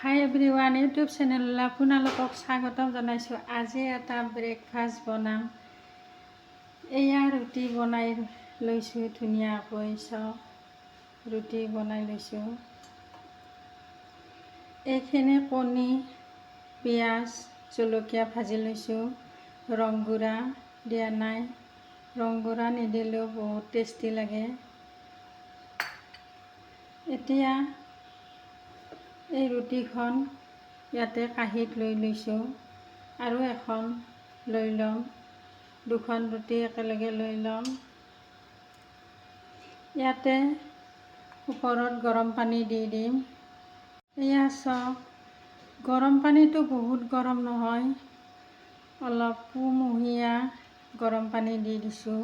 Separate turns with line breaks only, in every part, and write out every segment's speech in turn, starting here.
হাই everyone YouTube চেনেললৈ আপোনালোকক স্বাগতম জনাইছোঁ। আজি এটা ব্ৰেকফাষ্ট বনাম। এয়া ৰুটি বনাই লৈছোঁ ধুনীয়াকৈ চব ৰুটি বনাই লৈছোঁ। এইখিনি কণী, পিঁয়াজ, জলকীয়া ভাজি লৈছোঁ। ৰং গুড়া দিয়া নাই। ৰং গুড়া নিদিলেও বহুত টেষ্টি লাগে। এতিয়া এই ৰুটিখন ইয়াতে কাঁহীত লৈ লৈছোঁ আৰু এখন লৈ ল'ম। দুখন ৰুটি একেলগে লৈ ল'ম। ইয়াতে ওপৰত গৰম পানী দি দিম। এয়া চাওক, গৰম পানীটো বহুত গৰম নহয়। অলপ কুমহীয়া গৰম পানী দি দিছোঁ।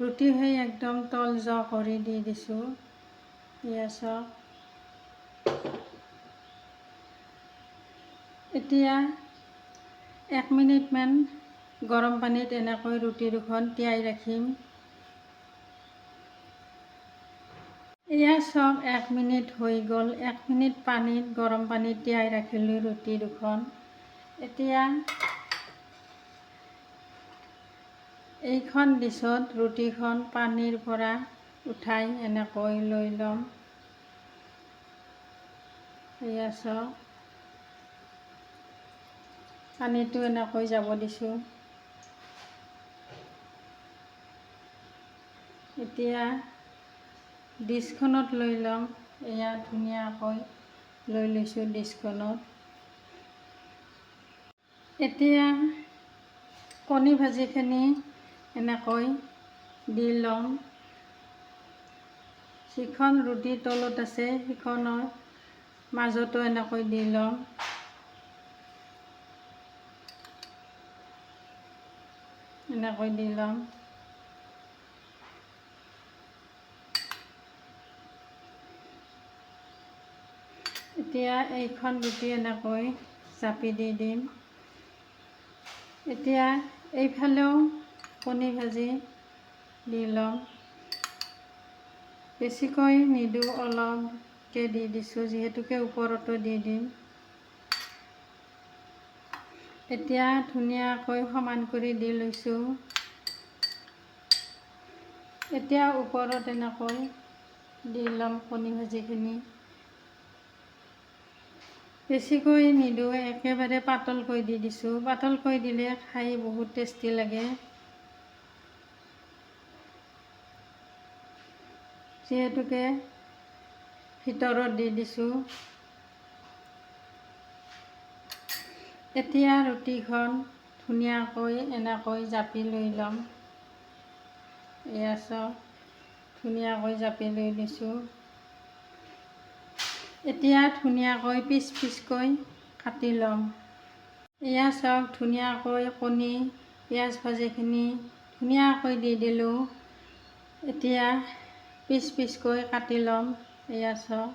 ৰুটি সেই একদম তল জ কৰি দি দিছোঁ। এয়া চাওক এতিয়া এক মিনিটমান গৰম পানীত এনেকৈ ৰুটি দুখন তিয়াই ৰাখিম। এয়া চব এক মিনিট হৈ গ'ল। এক মিনিট পানীত গৰম পানীত তিয়াই ৰাখিলোঁ ৰুটি দুখন। এতিয়া এইখন ডিছত ৰুটিখন পানীৰ পৰা উঠাই এনেকৈ লৈ ল'ম। এয়া চব পানীটো এনেকৈ যাব দিছোঁ। এতিয়া ডিছখনত লৈ ল'ম এয়া ধুনীয়াকৈ লৈ লৈছোঁ ডিছখনত। এতিয়া কণী ভাজিখিনি এনেকৈ দি ল'ম। যিখন ৰুটিৰ তলত আছে সিখনৰ মাজতো এনেকৈ দি ল'ম। এনেকৈ দি ল'ম এতিয়া এইখন ৰুটি এনেকৈ জাপি দি দিম। এতিয়া এইফালেও কণী ভাজি দি ল'ম। বেছিকৈ নিদিওঁ অলপকৈ দি দিছোঁ যিহেতুকে ওপৰতো দি দিম। এতিয়া ধুনীয়াকৈ সমান কৰি দি লৈছোঁ। এতিয়া ওপৰত এনেকৈ দি ল'ম কণী ভাজিখিনি। বেছিকৈ নিদিওঁ একেবাৰে পাতলকৈ দি দিছোঁ। পাতলকৈ দিলে খাই বহুত টেষ্টি লাগে। যিহেতুকে ভিতৰত দি দিছোঁ। এতিয়া ৰুটিখন ধুনীয়াকৈ এনেকৈ জাপি লৈ ল'ম। এয়া চব ধুনীয়াকৈ জাপি লৈ দিছোঁ। এতিয়া ধুনীয়াকৈ পিচ পিচকৈ কাটি ল'ম। এয়া চাওক ধুনীয়াকৈ কণী পিঁয়াজ ভাজিখিনি ধুনীয়াকৈ দি দিলোঁ। এতিয়া পিচ পিচকৈ কাটি ল'ম। এয়া চাওক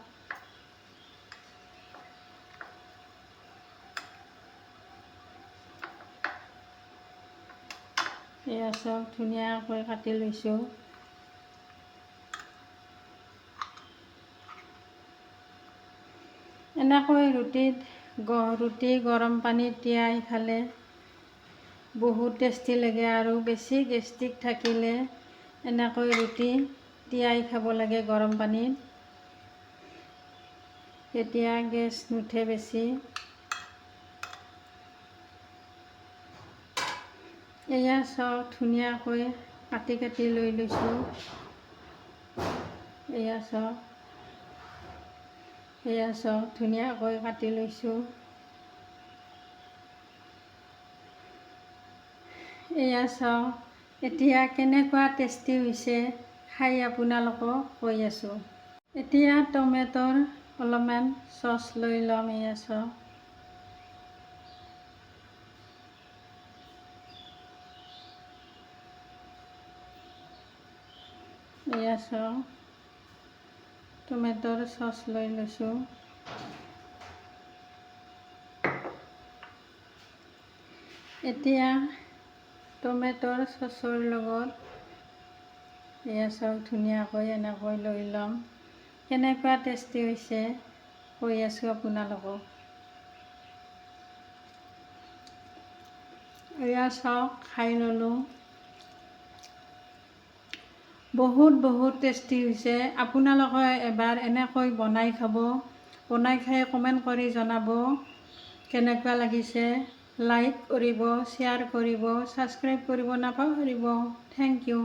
এয়া চব ধুনীয়াকৈ কাটি লৈছোঁ। এনেকৈ ৰুটিত ৰুটি গৰম পানীত তিয়াই খালে বহুত টেষ্টি লাগে আৰু বেছি গেষ্ট্ৰিক থাকিলে এনেকৈ ৰুটি তিয়াই খাব লাগে গৰম পানীত। তেতিয়া গেছ নুঠে বেছি। এয়া চব ধুনীয়াকৈ কাটি কাটি লৈ লৈছোঁ। এয়া চব এয়া চব ধুনীয়াকৈ কাটি লৈছোঁ। এয়া চাওঁ এতিয়া কেনেকুৱা টেষ্টি হৈছে খাই আপোনালোকক কৈ আছোঁ। এতিয়া টমেট'ৰ অলপমান চচ লৈ ল'ম এয়া চাওক। নিয়ে আস টমেটোর সস লৈ লৈছোঁ। এতিয়া টমেটোৰ চচৰ লগত এয়া চাওক ধুনীয়াকৈ এনেকৈ লৈ ল'ম। কেনেকুৱা টেষ্টি হৈছে কৈ আছোঁ আপোনালোকক। এয়া চাওক, খাই ল'লোঁ। বহুত বহুত টেষ্টি হৈছে। আপোনালোকে এবাৰ এনেকৈ বনাই খাব। বনাই খাই কমেণ্ট কৰি জনাব কেনেকুৱা লাগিছে। লাইক কৰিব শ্বেয়াৰ কৰিব ছাবস্ক্ৰাইব কৰিব নাপাহৰিব। Thank U